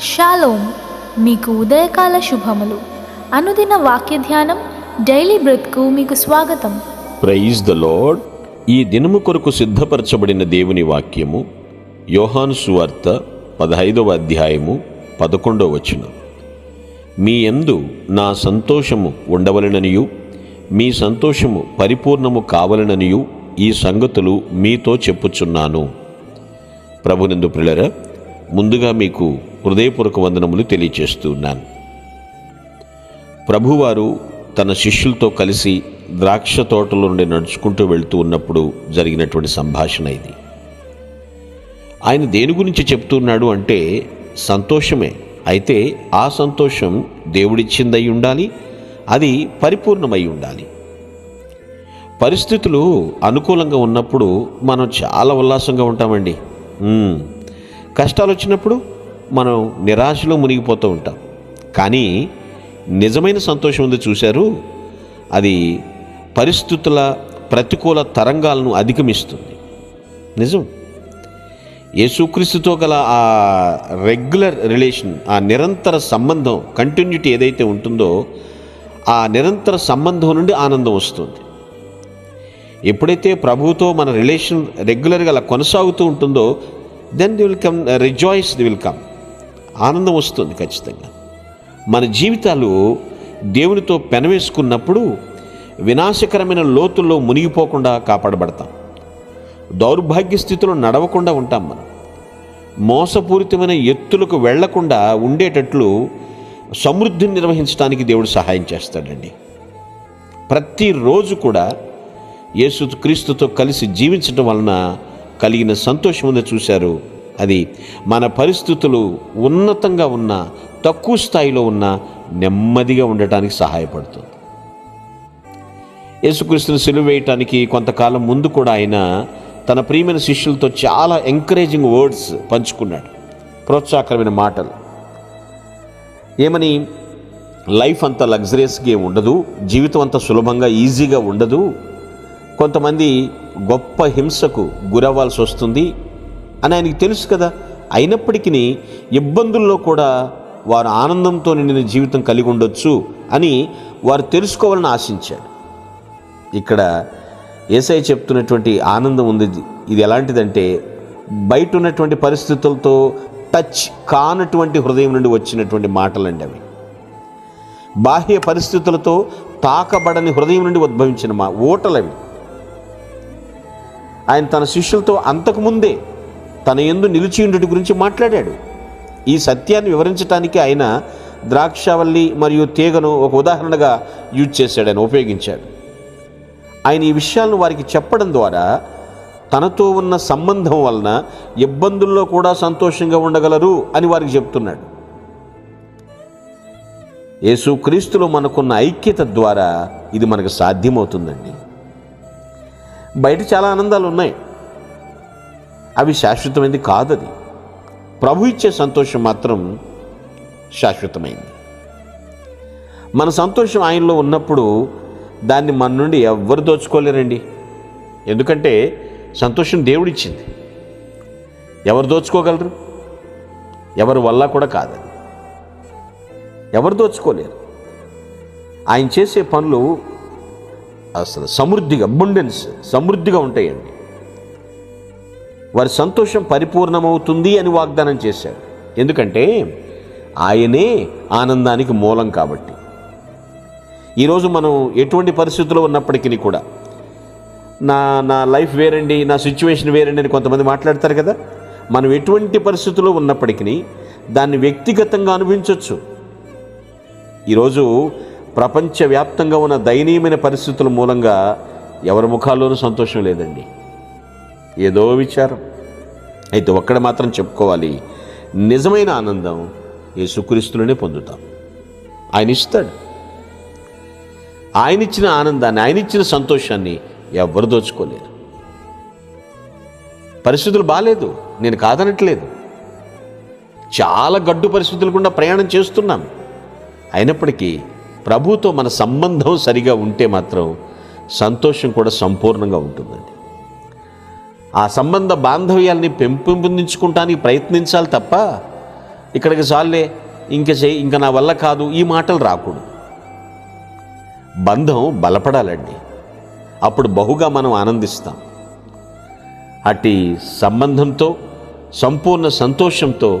Shalom మీకు ఉదయకాల శుభములు. అనుదిన వాక్య ధ్యానం డైలీ బ్రెత్కు మీకు స్వాగతం. Praise the Lord. ఈ దినము కొరకు సిద్ధపరచబడిన దేవుని వాక్యము యోహాను సువార్త పదహైదవ అధ్యాయము పదకొండవ వచనం. మీ ఎందు నా సంతోషము ఉండవలననియు మీ సంతోషము పరిపూర్ణము కావలననియు ఈ సంగతులు మీతో చెప్పుచున్నాను. ప్రభునందు ప్రిలర ముందుగా మీకు హృదయపూర్వక వందనములు తెలియచేస్తున్నాను ప్రభువారు తన శిష్యులతో కలిసి ద్రాక్ష తోటలో నుండి నడుచుకుంటూ వెళ్తూ ఉన్నప్పుడు జరిగినటువంటి సంభాషణ ఇది. ఆయన దేని గురించి చెప్తున్నాడు అంటే సంతోషమే. అయితే ఆ సంతోషం దేవుడిచ్చిందై ఉండాలి అది పరిపూర్ణమై ఉండాలి. పరిస్థితులు అనుకూలంగా ఉన్నప్పుడు మనం చాలా ఉల్లాసంగా ఉంటామండి. కష్టాలు వచ్చినప్పుడు మనం నిరాశలో మునిగిపోతూ ఉంటాం. కానీ నిజమైన సంతోషం ఉంది చూశారు. అది పరిస్థితుల ప్రతికూల తరంగాలను అధిగమిస్తుంది. నిజం. యేసుక్రీస్తుతో గల ఆ రెగ్యులర్ రిలేషన్ ఆ నిరంతర సంబంధం కంటిన్యూటీ ఏదైతే ఉంటుందో ఆ నిరంతర సంబంధం నుండి ఆనందం వస్తుంది. ఎప్పుడైతే ప్రభువుతో మన రిలేషన్ రెగ్యులర్గా అలా కొనసాగుతూ ఉంటుందో then they will come rejoice they will come ఆనందం వస్తుంది ఖచ్చితంగా. మన జీవితాలు దేవునితో పెనవేసుకున్నప్పుడు వినాశకరమైన లోతుల్లో మునిగిపోకుండా కాపాడబడతాం. దౌర్భాగ్య స్థితిలో నడవకుండా ఉంటాం మనం. మోసపూరితమైన ఎత్తులకు వెళ్ళకుండా ఉండేటట్లు సమృద్ధిని నిర్వహించడానికి దేవుడు సహాయం చేస్తాడండి. ప్రతిరోజు కూడా యేసు క్రీస్తుతో కలిసి జీవించడం వలన కలిగిన సంతోషం చూశారు. అది మన పరిస్థితులు ఉన్నతంగా ఉన్న తక్కువ స్థాయిలో ఉన్న నెమ్మదిగా ఉండటానికి సహాయపడుతుంది. యేసుక్రీస్తుని సిలువ వేయటానికి కొంతకాలం ముందు కూడా ఆయన తన ప్రియమైన శిష్యులతో చాలా ఎంకరేజింగ్ వర్డ్స్ పంచుకున్నాడు. ప్రోత్సాహకరమైన మాటలు. ఏమని? లైఫ్ అంత లగ్జరియస్గా ఉండదు జీవితం అంత సులభంగా ఈజీగా ఉండదు. కొంతమంది గొప్ప హింసకు గురవ్వాల్సి వస్తుంది అని ఆయనకి తెలుసు కదా. అయినప్పటికీ ఇబ్బందుల్లో కూడా వారు ఆనందంతో నిండిన జీవితం కలిగి ఉండొచ్చు అని వారు తెలుసుకోవాలని ఆశించాడు ఇక్కడ ఏసఐ చెప్తున్నటువంటి ఆనందం ఉంది. ఇది ఎలాంటిదంటే బయట ఉన్నటువంటి పరిస్థితులతో టచ్ కానటువంటి హృదయం నుండి వచ్చినటువంటి మాటలండి అవి. బాహ్య పరిస్థితులతో తాకబడని హృదయం నుండి ఉద్భవించిన మా ఓటలవి. ఆయన తన శిష్యులతో అంతకుముందే తన ఎందు నిలిచియుండుటి గురించి మాట్లాడాడు. ఈ సత్యాన్ని వివరించడానికి ఆయన ద్రాక్షావల్లి మరియు తీగను ఒక ఉదాహరణగా యూజ్ చేశాడు ఆయన ఉపయోగించాడు. ఆయన ఈ విషయాలను వారికి చెప్పడం ద్వారా తనతో ఉన్న సంబంధం వలన ఇబ్బందుల్లో కూడా సంతోషంగా ఉండగలరు అని వారికి చెప్తున్నాడు. యేసుక్రీస్తులో మనకున్న ఐక్యత ద్వారా ఇది మనకు సాధ్యమవుతుందండి. బయట చాలా ఆనందాలు ఉన్నాయి. అవి శాశ్వతమైనది కాదది. ప్రభు ఇచ్చే సంతోషం మాత్రం శాశ్వతమైంది. మన సంతోషం ఆయనలో ఉన్నప్పుడు దాన్ని మన నుండి ఎవ్వరు దోచుకోలేరండి. ఎందుకంటే సంతోషం దేవుడిచ్చింది. ఎవరు దోచుకోగలరు? ఎవరి వల్ల కూడా కాదని ఎవరు దోచుకోలేరు. ఆయన చేసే పనులు అసలు సమృద్ధిగా అబుండెన్స్ సమృద్ధిగా ఉంటాయండి. వారి సంతోషం పరిపూర్ణమవుతుంది అని వాగ్దానం చేశాడు. ఎందుకంటే ఆయనే ఆనందానికి మూలం కాబట్టి. ఈరోజు మనం ఎటువంటి పరిస్థితుల్లో ఉన్నప్పటికీ కూడా నా నా లైఫ్ వేరండి నా సిచ్యువేషన్ వేరండి అని కొంతమంది మాట్లాడతారు కదా. మనం ఎటువంటి పరిస్థితుల్లో ఉన్నప్పటికీ దాన్ని వ్యక్తిగతంగా అనుభవించవచ్చు ఈరోజు ప్రపంచవ్యాప్తంగా ఉన్న దయనీయమైన పరిస్థితుల మూలంగా ఎవరి ముఖాల్లోనూ సంతోషం లేదండి. ఏదో విచారం. అయితే ఒక్కడ మాత్రం చెప్పుకోవాలి. నిజమైన ఆనందం యేసుక్రీస్తులోనే పొందుతాం. ఆయన ఇస్తాడు. ఆయన ఇచ్చిన ఆనందాన్ని ఆయన ఇచ్చిన సంతోషాన్ని ఎవరు దోచుకోలేరు. పరిస్థితులు బాగాలేదు నేను కాదనట్లేదు. చాలా గడ్డు పరిస్థితులు గుండా ప్రయాణం చేస్తున్నాం. అయినప్పటికీ ప్రభుతో మన సంబంధం సరిగా ఉంటే మాత్రం సంతోషం కూడా సంపూర్ణంగా ఉంటుందండి. ఆ సంబంధ బాంధవ్యాల్ని పెంపొందించుకుంటానికి ప్రయత్నించాలి తప్ప ఇక్కడికి చాలే ఇంక చేయి ఇంక నా వల్ల కాదు ఈ మాటలు రాకూడదు. బంధం బలపడాలండి. అప్పుడు బహుగా మనం ఆనందిస్తాం. అట్టి సంబంధంతో సంపూర్ణ సంతోషంతో